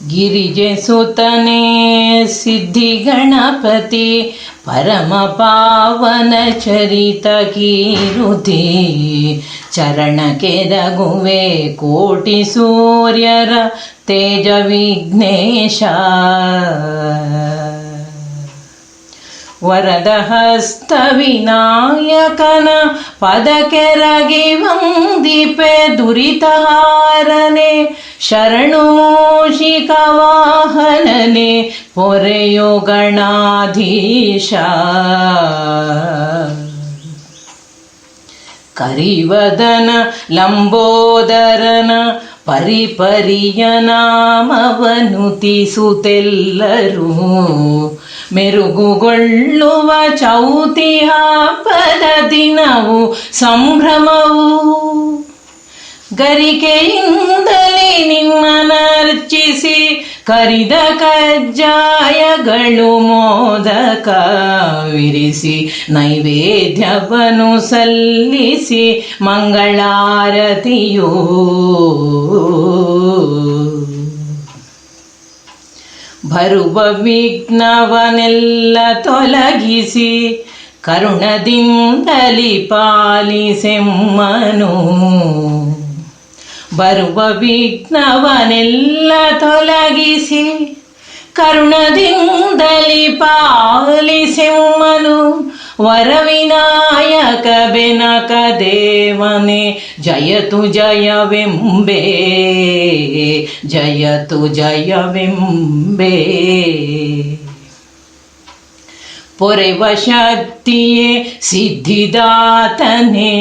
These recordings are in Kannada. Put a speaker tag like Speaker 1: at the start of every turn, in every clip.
Speaker 1: ಗಿರಿಜೆ ಸುತನೆ ಸಿದ್ಧಿ ಗಣಪತಿ ಪರಮ ಪಾವನ ಚರಿತ ಕೀರುತಿ ಚರಣ ಕೆರಗುವೆ ಕೋಟಿ ಸೂರ್ಯರ ತೇಜ ವಿಘ್ನೇಶ ವರದ ಹಸ್ತ ವಿನಾಯಕನ ಪದ ಕೆರಗಿ ವಂದಿಪೆ ದುರಿತಹಾರನೆ, ಶರಣು ವಾಹನನೆ ಪೊರೆಯೋ ಗಣಾಧೀಶ. ಕರಿವದನ ಲಂಬೋದರನ ಪರಿಪರಿಯ ನಾಮವನು ತೀಸುತ್ತೆಲ್ಲರೂ ಮೆರುಗುಗೊಳ್ಳುವ ಚೌತಿ ಹಬ್ಬದ ದಿನವು ಸಂಭ್ರಮವು. ಗರಿಕೆಯಿಂದಲೇ ನಿಮ್ಮನರ್ಚಿಸಿ ಕರಿದ ಕಜ್ಜಾಯಗಳು ಮೋದಕ ವಿರಿಸಿ ನೈವೇದ್ಯವನ್ನು ಸಲ್ಲಿಸಿ ಮಂಗಳಾರತಿಯೂ. ಬರುವ ವಿಘ್ನವನೆಲ್ಲ ತೊಲಗಿಸಿ ಕರುಣದಿಂದಲಿ ಪಾಲಿಸೆಮ್ಮನು. ಬರುವ ವಿಘ್ನವನೆಲ್ಲ ತೊಲಗಿಸಿ ಕರುಣದಿಂದಲಿ ಪಾಲಿಸೆಮ್ಮನು. ವರವಿನಾಯಕ ಬೆನಕ ದೇವನೇ ಜಯತು ಜಯವೆಂಬೆ ಜಯತು ಜಯವೆಂಬೆ ಪೊರೆವ ಶಕ್ತಿಯೇ ಸಿದ್ಧಿದಾತನೆ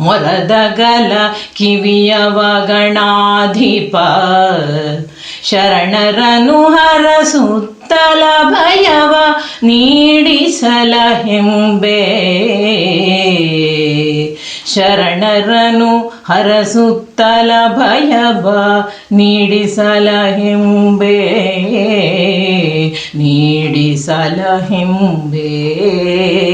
Speaker 1: ಮೊರದಗಲ ಕಿವಿಯವ ಗಣಾಧಿಪ ಶರಣರನು ಹರಸುತ್ತಲ ಭಯವ ನೀಡಿಸಲ ಸಲಹೆಂಬೆ. ಶರಣರನು ಹರಸುತ್ತಲ ಭಯಬ ಸಲಹೆಂಬೆ. ನೀಡಿ ಹೆಂಬೆ